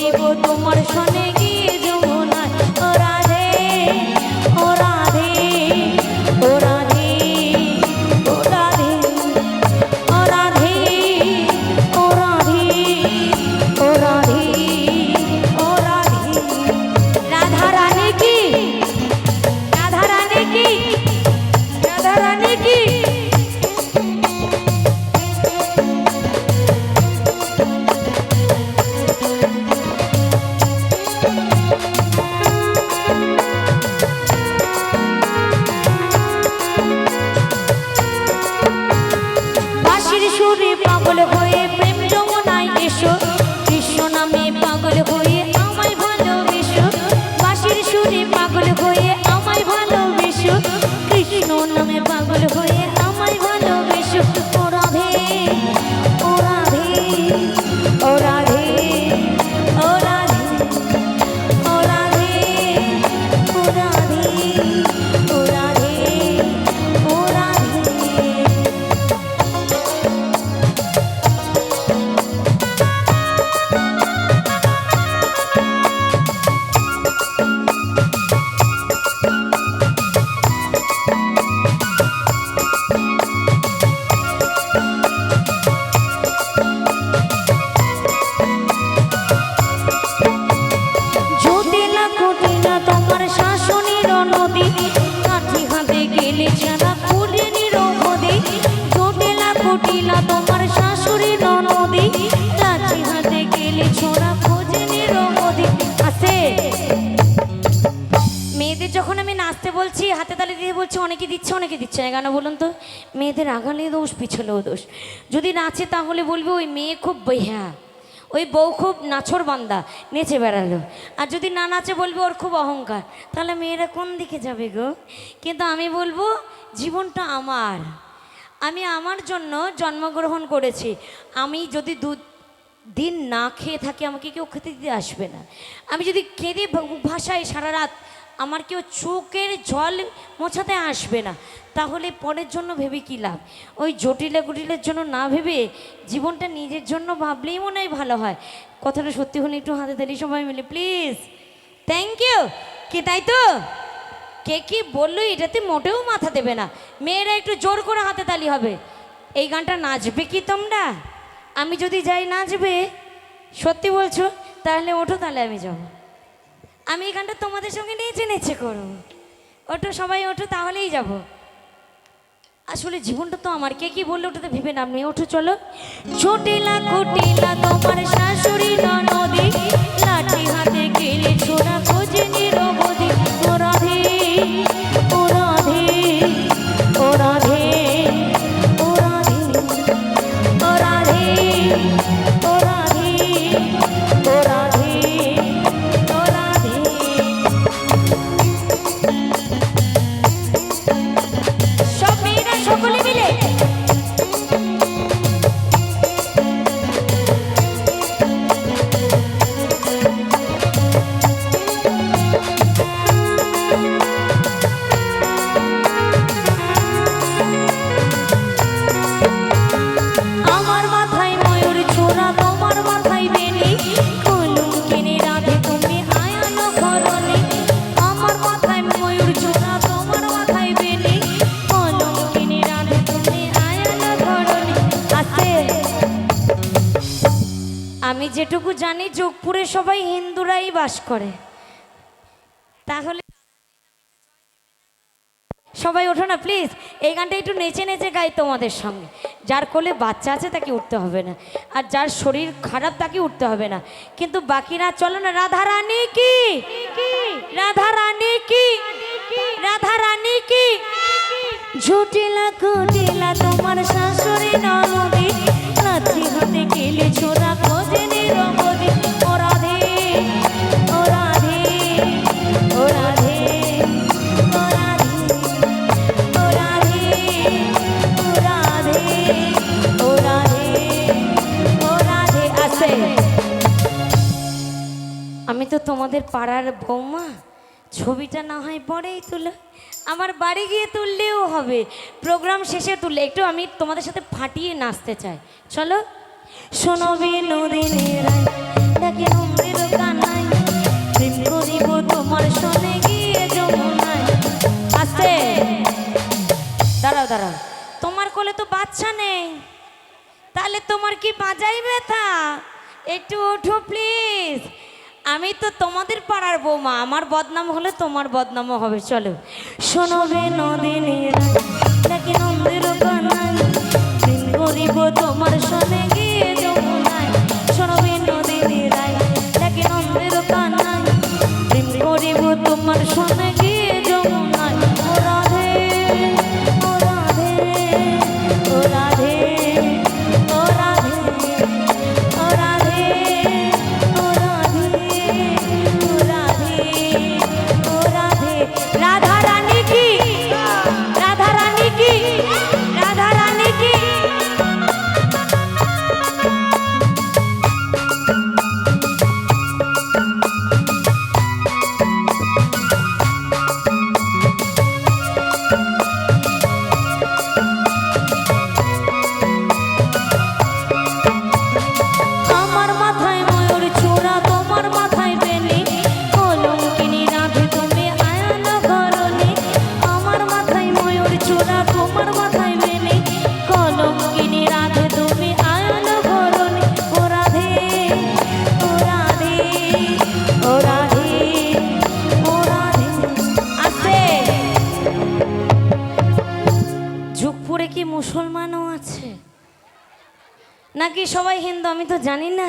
করিব তোমার সনে ছাড়া খুলে নিরবধি, জটিলা কুটিলা তোমার শাশুড়ির নদী কাঠি হাতে গেলে ছোড়া খোঁজে নিরবধি। আছে? মেয়েদের যখন আমি নাচতে বলছি, হাতে তালি দিয়ে বলছি, অনেকে দিচ্ছে অনেকে দিচ্ছে না কেন বলুন তো? মেয়েদের আগালে দোষ, পিছলেও দোষ। যদি নাচে তাহলে বলবে, ওই মেয়ে খুব বইহা ওই বউ খুব নাছর বান্দা, নেচে বেড়ালো। আর যদি না নাচে বলবে ওর খুব অহংকার, তাহলে মেয়েরা কোন দিকে যাবে গো? কিন্তু আমি বলব, জীবনটা আমার। আমি আমার জন্য জন্মগ্রহণ করেছি। আমি যদি দু দিন না খেয়ে থাকি, আমাকে কেউ খেতে দিতে আসবে না। আমি যদি কেঁদে ভাষায় সারা রাত আমার কেউ চোখের জল মোছাতে আসবে না। তাহলে পরের জন্য ভেবে কী লাভ? ওই জটিলা কুটিলের জন্য না ভেবে জীবনটা নিজের জন্য ভাবলেই মনে হয় ভালো হয়। কথাটা সত্যি হলে একটু হাতে তালি সবাই মিলে প্লিজ থ্যাংক ইউ কে তাই তো? কে কি বলল এটাতে মোটেও মাথা দেবে না। মেয়েরা একটু জোর করে হাতে তালি হবে। এই গানটা নাচবে কি তোমরা? আমি যদি যাই নাচবে, সত্যি বলছো, তাহলে ওঠো, তাহলে আমি যাব। আমি এই গানটা তোমাদের সঙ্গে নেচে নেচে করো। ওটো সবাই, ওঠো, তাহলেই যাব। আসলে জীবনটা তো আমার। কে কি বললে ওটাতে ভেবে নাম নেই। ওঠো, চলো। ছোটিলা কুটিলা, তোমার শাশুড়ি ননদি। জানি যোগপুরে সবাই হিন্দুরাই বাস করে। তাহলে সবাই ওঠো না প্লিজ এই গানটা একটু নেচে নেচে গাই তোমাদের সঙ্গে যার কোলে বাচ্চা আছে তাকে উঠতে হবে না, আর যার শরীর খারাপ তাকে উঠতে হবে না। কিন্তু বাকিরা, চলো না রাধা রানী কি? রাধা রানী কি? রাধা রানী কি? ঝুটিলা কুটিলা তোমার শাশুড়ি ননদি। নাচি হতে গেলে ছোড়া খোঁজে পাড়ার বৌমা, ছবিটা না হয় পরেই তুলো। আমার বাড়ি গিয়ে তুললেও হবে। প্রোগ্রাম শেষে তুললে একটু আমি তোমাদের সাথে ফাটিয়ে নাচতে চাই। চলো। শোনো বিনোদিনী রায় তোমার সনে গিয়ে যমুনায়। আস্তে দাঁড়াও দাঁড়াও। তোমার কোলে তো বাচ্চা নেই। তাহলে তোমার কি বাজাই ব্যথা? একটু ওঠো প্লিজ আমি তো তোমাদের পাড়ার বৌমা। আমার বদনাম হলে তোমার বদনামও হবে, চলো। শোনবে তোমার সনে, গিয়ে শোনবে নদী রায় নাকি নন্দের কানাই করিব তোমার সনে, গিয়ে নাকি সবাই হিন্দু? আমি তো জানি না।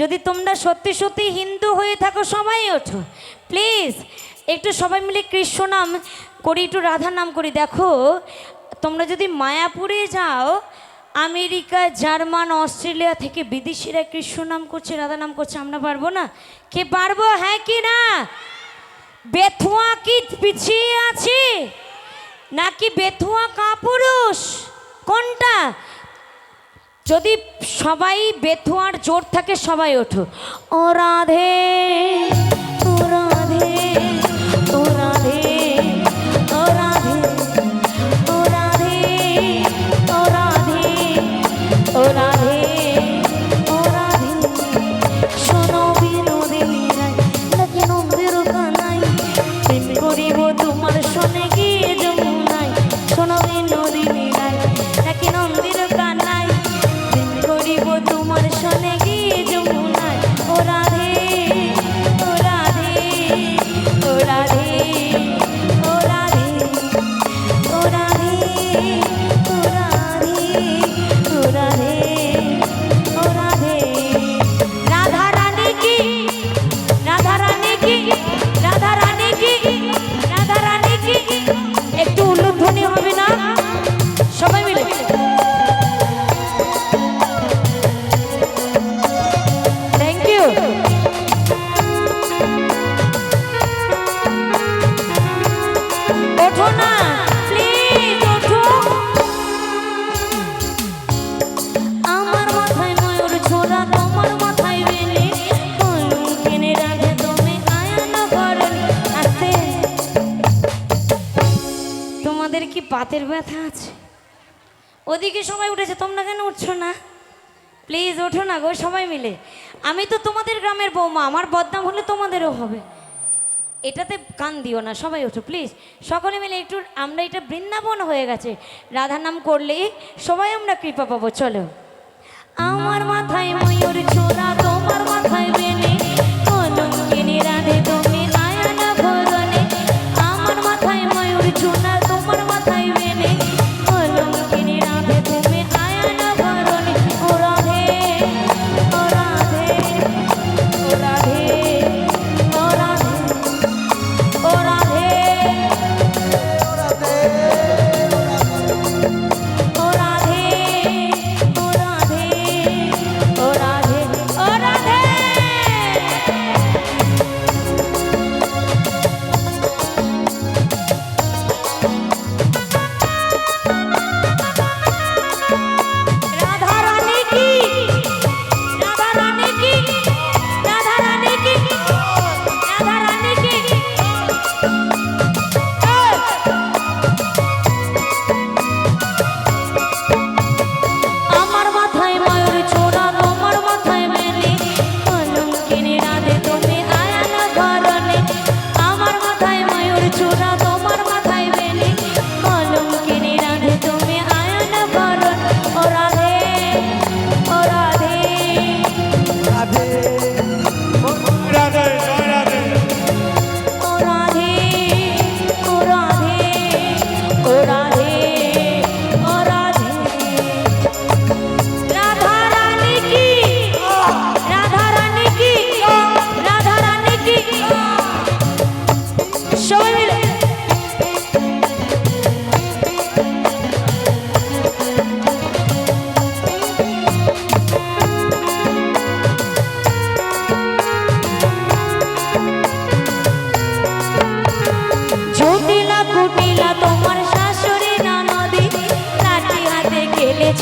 যদি তোমরা সত্যি সত্যি হিন্দু হয়ে থাকো, সবাই ওঠো। প্লিজ, একটু সবাই মিলে কৃষ্ণ নাম করি, একটু রাধা নাম করি। দেখো, তোমরা যদি মায়াপুরে যাও, আমেরিকা, জার্মান, অস্ট্রেলিয়া থেকে বিদেশিরা কৃষ্ণ নাম করছে রাধা নাম করছে, আমরা পারব না? কে পারব? হ্যাঁ কি না? বেথুয়া কি পিছিয়ে আছে? নাকি বেথুয়া কাপুরুষ? কোনটা? যদি সবাই বেথুয়ার জোর থাকে সবাই ওঠো। ও রাধে ও রাধে। আছে। ওদিকে সবাই উঠেছে, তোমরা কেন উঠছো না? প্লিজ ওঠো না গো সবাই মিলে। আমি তো তোমাদের গ্রামের বৌমা, আমার বদনাম হলে তোমাদেরও হবে। এটাতে কান দিও না, সবাই ওঠো প্লিজ সকলে মিলে একটু, আমরা এটা বৃন্দাবন হয়ে গেছে। রাধা নাম করলেই সবাই আমরা কৃপা পাবো, চলো। আমার মাথায় ময়ূর ছোড়া, তোমার মাথায় বেনে রাধে তুমি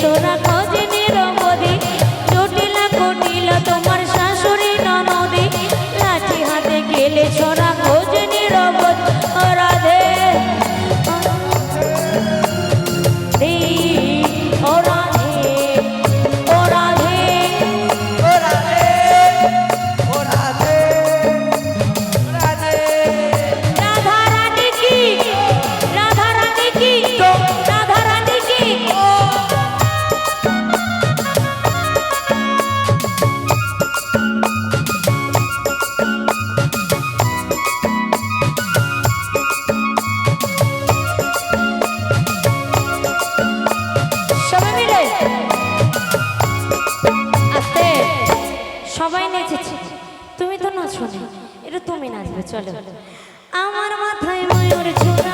sonar শোনে এটা তুমি নাচবে চলো। আমার মাথায় ময়ূর ছোড়া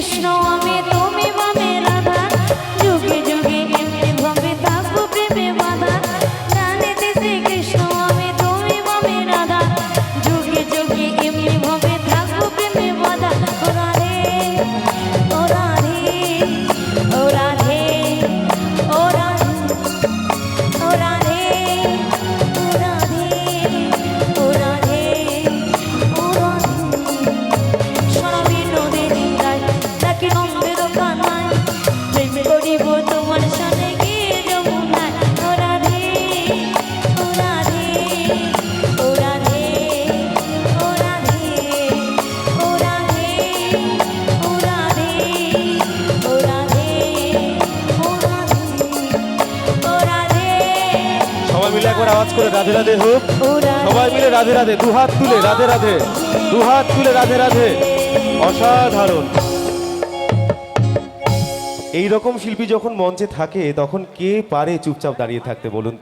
I Krishna. করে রাধে রাধে হোক। সবাই মিলে রাধে রাধে, দু হাত তুলে, রাধে রাধে, দু হাত তুলে রাধে রাধে। অসাধারণ। এই রকম শিল্পী যখন মঞ্চে থাকে, তখন কে পারে চুপচাপ দাঁড়িয়ে থাকতে বলুন